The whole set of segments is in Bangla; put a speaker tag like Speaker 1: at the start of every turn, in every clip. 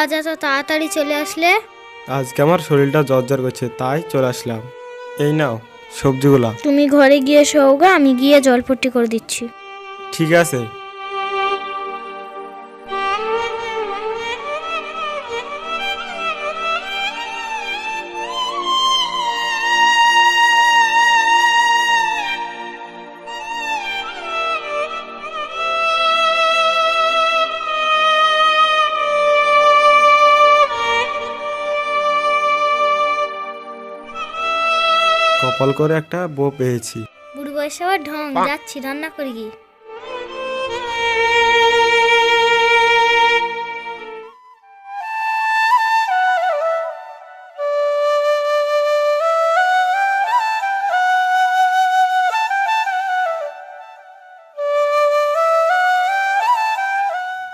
Speaker 1: আজ এত তাড়াতাড়ি চলে আসলে?
Speaker 2: আজকে আমার শরীরটা জ্বর করছে তাই চলে আসলাম। এই নাও সবজিগুলা।
Speaker 1: তুমি ঘরে গিয়ে শোও গো আমি গিয়ে জলপট্টি করে দিচ্ছি।
Speaker 2: ঠিক আছে। কপাল করে একটা বউ পেয়েছি।
Speaker 1: বুড়ো বয়সে আবার ঢং যাচ্ছি রান্না করি কি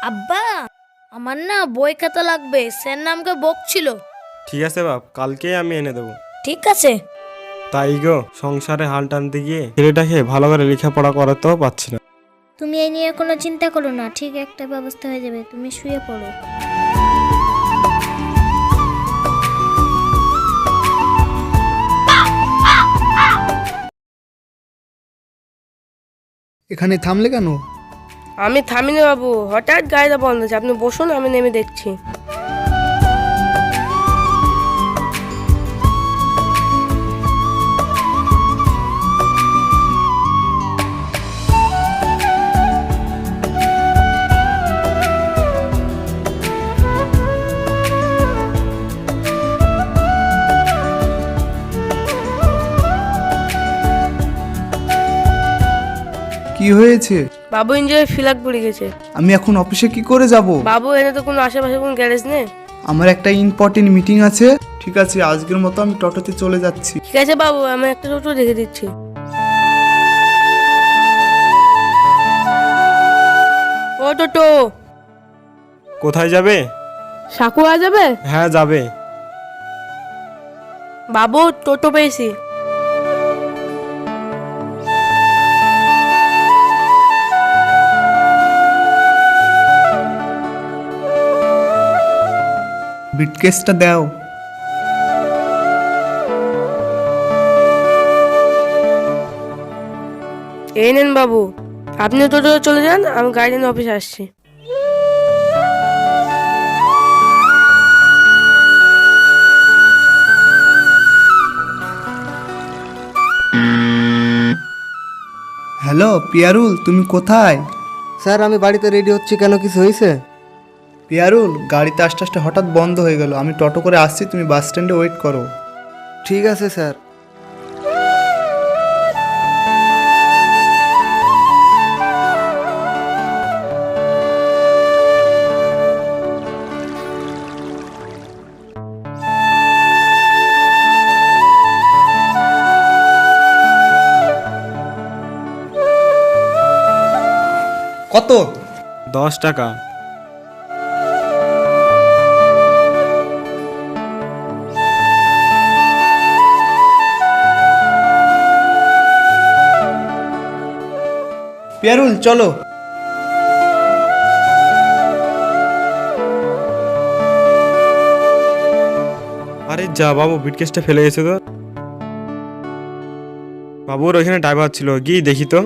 Speaker 3: আব্বা আমার না বই খাতা লাগবে স্যার নামকে বকছিল।
Speaker 2: ঠিক আছে বাপ কালকেই আমি এনে দেবো।
Speaker 3: ঠিক আছে।
Speaker 2: তাই গো সংসারে হাল টানতে গিয়ে ছেলেটাকে ভালো করে লেখাপড়া করাতেও পারছি না।
Speaker 1: তুমি এই নিয়ে কোনো চিন্তা করো না ঠিক একটা ব্যবস্থা হয়ে যাবে তুমি শুয়ে পড়ো।
Speaker 4: এখানে থামলে কেন?
Speaker 5: আমি থামিনি বাবু হঠাৎ গাড়িটা বন্ধ হচ্ছে আপনি বসুন আমি নেমে দেখছি।
Speaker 4: কি হয়েছে?
Speaker 5: বাবু ইঞ্জিনের ফিলাক পড়ে গেছে।
Speaker 4: আমি এখন অফিসে কি করে যাব?
Speaker 5: বাবু এনে তো কোনো আশেপাশে কোনো গ্যারেজ নেই?
Speaker 4: আমার একটা ইম্পর্টেন্ট মিটিং আছে। ঠিক আছে আজকের মতো আমি টোটোতে চলে যাচ্ছি।
Speaker 5: ঠিক আছে বাবু আমি একটা টোটো রেখে দিচ্ছি। ও টোটো।
Speaker 2: কোথায় যাবে?
Speaker 5: সাকুয়া যাবে?
Speaker 2: হ্যাঁ যাবে।
Speaker 5: বাবু টোটো পেয়েছি।
Speaker 4: বিটকেসটা দাও।
Speaker 5: এই নেন বাবু আপনি টোটো চলে যান আমি নিয়ে অফিসে আসছি।
Speaker 4: হ্যালো পিয়ারুল তুমি কোথায়?
Speaker 6: স্যার আমি বাড়িতে রেডি হচ্ছি কেন কিছু হয়েছে?
Speaker 4: পিয়ারুল গাড়িতে আস্তে আস্তে হঠাৎ বন্ধ হয়ে গেল। আমি টোটো করে আসছি তুমি বাস স্ট্যান্ডে ওয়েট করো।
Speaker 6: ঠিক আছে স্যার।
Speaker 4: কত?
Speaker 2: দশ টাকা।
Speaker 4: পিয়ারুল চলো।
Speaker 2: আরে যা বাবু বিটকেসটা ফেলে গেছে তো। বাবুর ওইখানে ড্রাইভার ছিল, গিয়ে দেখি তো।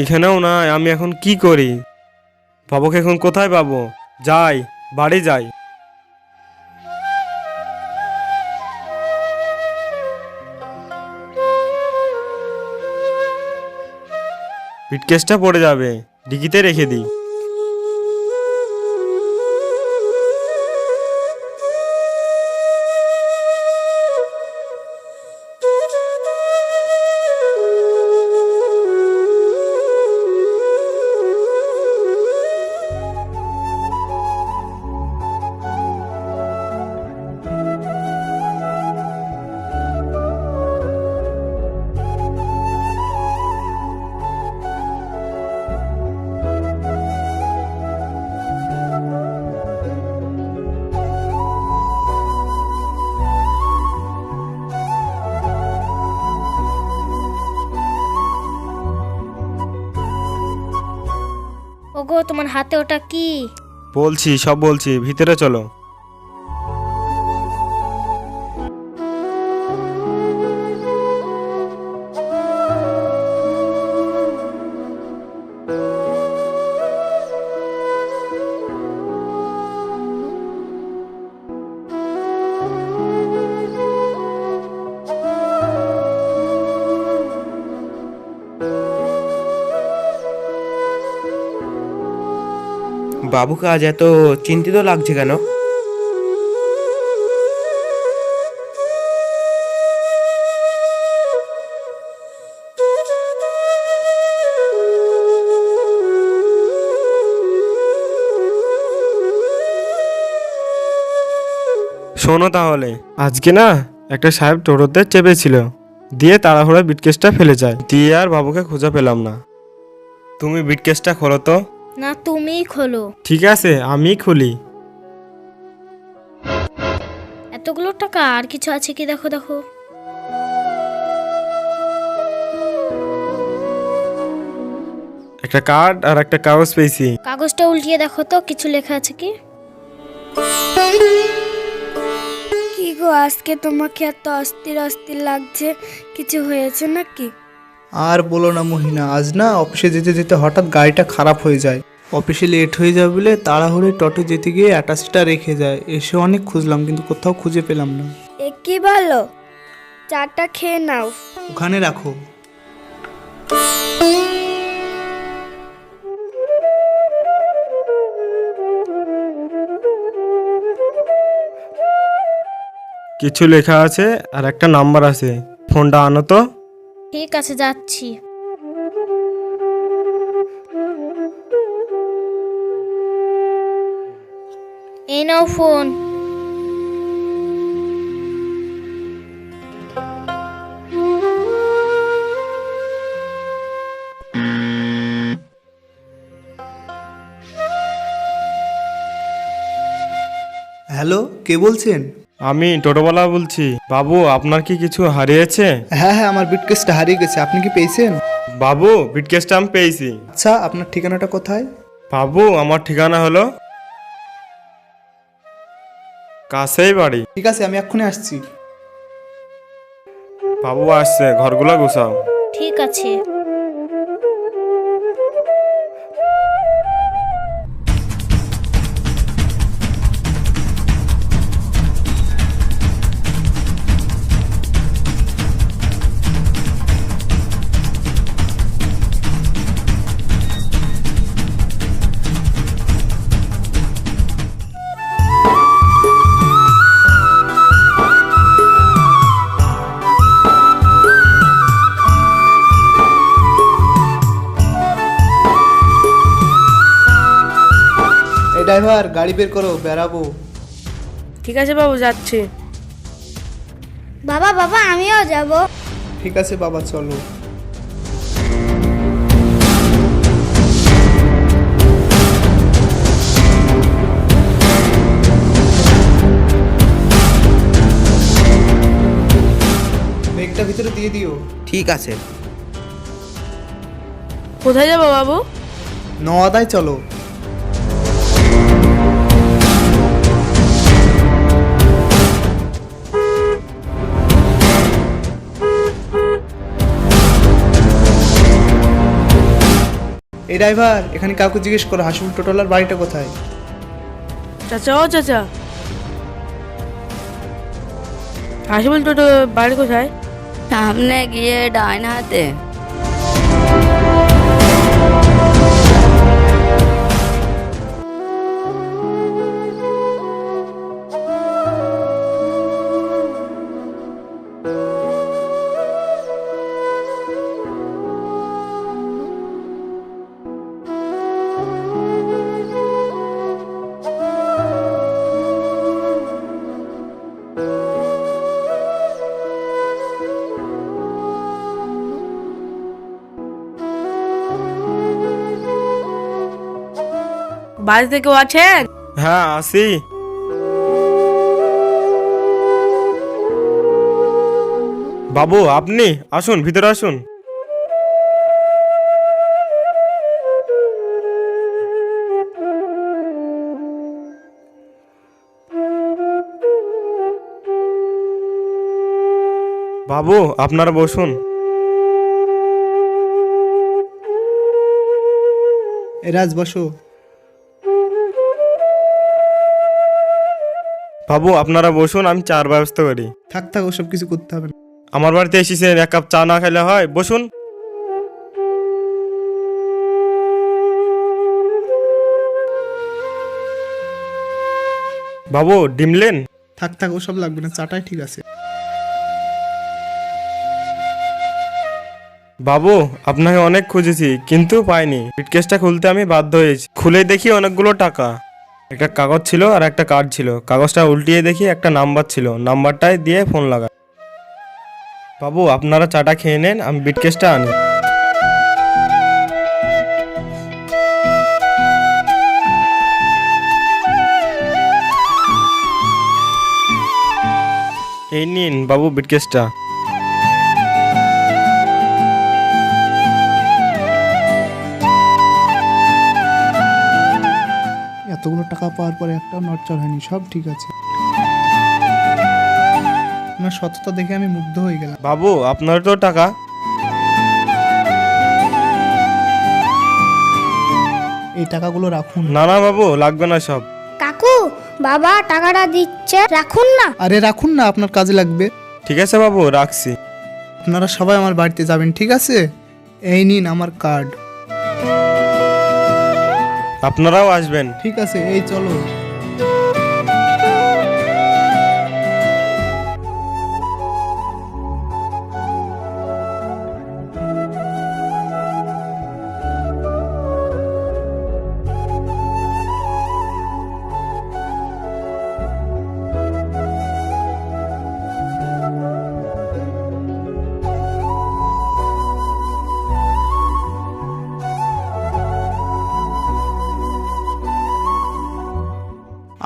Speaker 2: এখানেও না, আমি এখন কি করি? বাবুকে এখন কোথায় পাবো? যাই বাড়ি যাই। পিটকেসটা পড়ে যাবে ডিকিতে রেখে দিই।
Speaker 1: তোমার হাতে ওটা কি?
Speaker 2: বলছি সব বলছি ভিতরে চলো।
Speaker 7: বাবুকে আজ এত চিন্তিত লাগছে কেন?
Speaker 2: শোনো তাহলে। আজকে না একটা সাহেব টোটোতে চেপেছিল। দিয়ে তাড়াহুড়া বিটকেসটা ফেলে যায়। দিয়ে আর বাবুকে খুঁজে পেলাম না। তুমি বিটকেসটা খোলো তো।
Speaker 1: না তুমিই খোলো।
Speaker 2: ঠিক আছে আমি খুলি।
Speaker 1: এতগুলো টাকা আর কিছু আছে কি? দেখো দেখো।
Speaker 2: একটা কার্ড আর একটা কাগজ পেয়েছি।
Speaker 1: কাগজটা উল্টিয়ে দেখো তো কিছু লেখা আছে কি?
Speaker 3: কি গো আজকে তোমাকে এত অস্থির অস্থির লাগছে? কিছু হয়েছে নাকি?
Speaker 4: আর বলো না মহিনা আজ না অফিসে যেতে যেতে হঠাৎ গাড়িটা খারাপ হয়ে যায়। অফিসে লেট হয়ে যাবে বলে তাড়াহুড়ো টোটো যেতে গিয়ে অ্যাটাচটা রেখে যায়। এসে অনেক খুঁজলাম কিন্তু কোথাও খুঁজে পেলাম না।
Speaker 3: এ কি ভালো চাটা খেয়ে নাও।
Speaker 4: ওখানে রাখো।
Speaker 2: কিছু লেখা আছে আর একটা নাম্বার আছে। ফোনটা আনো তো।
Speaker 1: ঠিক আছে যাচ্ছি। নাও ফোন।
Speaker 4: হ্যালো কে বলছেন?
Speaker 2: আমি টোটোওয়ালা বলছি। বাবু আপনার কি কিছু হারিয়েছে?
Speaker 4: হ্যাঁ হ্যাঁ আমার বিটকেসটা হারিয়ে গেছে। আপনি কি পেয়েছেন?
Speaker 2: বাবু বিটকেসটা আমি পেয়েছি।
Speaker 4: আচ্ছা আপনার ঠিকানাটা কোথায়?
Speaker 2: বাবু আমার ঠিকানা হলো কাছেই বাড়ি।
Speaker 4: ঠিক আছে আমি এক্ষুনি আসছি।
Speaker 2: বাবু আসছে ঘরগুলো গুছাও।
Speaker 1: ঠিক আছে।
Speaker 4: ড্রাইভার গাড়ি বের করো বেরাবো
Speaker 5: ঠিক আছে বাবু যাচ্ছি।
Speaker 1: বাবা বাবা আমিও যাব।
Speaker 4: ঠিক আছে বাবা চলো। ব্যাগটা ভিতরে দিয়ে দিও।
Speaker 7: ঠিক আছে।
Speaker 5: কোথায় যাব বাবু?
Speaker 4: নওয়াদায় চলো। এই ড্রাইভার এখানে কাউকে জিজ্ঞেস করো হাসিবুল টোটোলার বাড়িটা কোথায়?
Speaker 5: চাচা ও চাচা। হাসিবুল টোটো বাড়ি কোথায়?
Speaker 8: সামনে গিয়ে ডাইন হাতে।
Speaker 5: বাড়িতে কেউ আছেন?
Speaker 2: হ্যাঁ আসি। বাবু আপনি আসুন ভিতরে আসুন। বাবু আপনারা বসুন।
Speaker 4: এরাজ বসো
Speaker 2: বাবু আপনারা বসুন আমি চার ব্যবস্থা করি।
Speaker 4: থাক থাক ওসব কিছু করতে হবে না।
Speaker 2: আমার বাড়িতে এসেছেন এক কাপ চা না খেলে হয় বসুন। বাবু ডিমলেন
Speaker 4: থাক থাক ওসব লাগবে না চাটাই ঠিক আছে।
Speaker 2: বাবু আপনাকে অনেক খুঁজেছি কিন্তু পাইনি। বিটকেসটা খুলতে আমি বাধ্য হয়েছি। খুলে দেখি অনেকগুলো টাকা। একটা কাগজ ছিল আর একটা কার্ড ছিল। কাগজটা উল্টিয়ে দেখি একটা নাম্বার ছিল। নাম্বারটায় দিয়ে ফোন লাগা বাবু, আপনারা চাটা খেয়ে নেন, আমি বিটকেসটা আনি। এই নিন বাবু বিটকেসটা
Speaker 4: টাকা পাওয়ার পরে একটাও নড়চড় হয়নি সব ঠিক আছে। আপনার সততা দেখে আমি মুগ্ধ হয়ে গেলাম।
Speaker 2: বাবু আপনার তো টাকা।
Speaker 4: এই টাকাগুলো রাখুন।
Speaker 2: না না বাবু লাগবে না সব।
Speaker 1: কাকু বাবা টাকাটা দিচ্ছে রাখুন না।
Speaker 4: আরে রাখুন না আপনার কাজে লাগবে।
Speaker 2: ঠিক আছে বাবু রাখছি।
Speaker 4: আপনারা সবাই আমার বাড়িতে যাবেন ঠিক আছে? এই নিন আমার কার্ড
Speaker 2: আপনারাও আসবেন।
Speaker 4: ঠিক আছে এই চলো।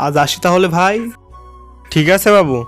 Speaker 4: আজ আসি তাহলে ভাই।
Speaker 2: ঠিক আছে বাবু।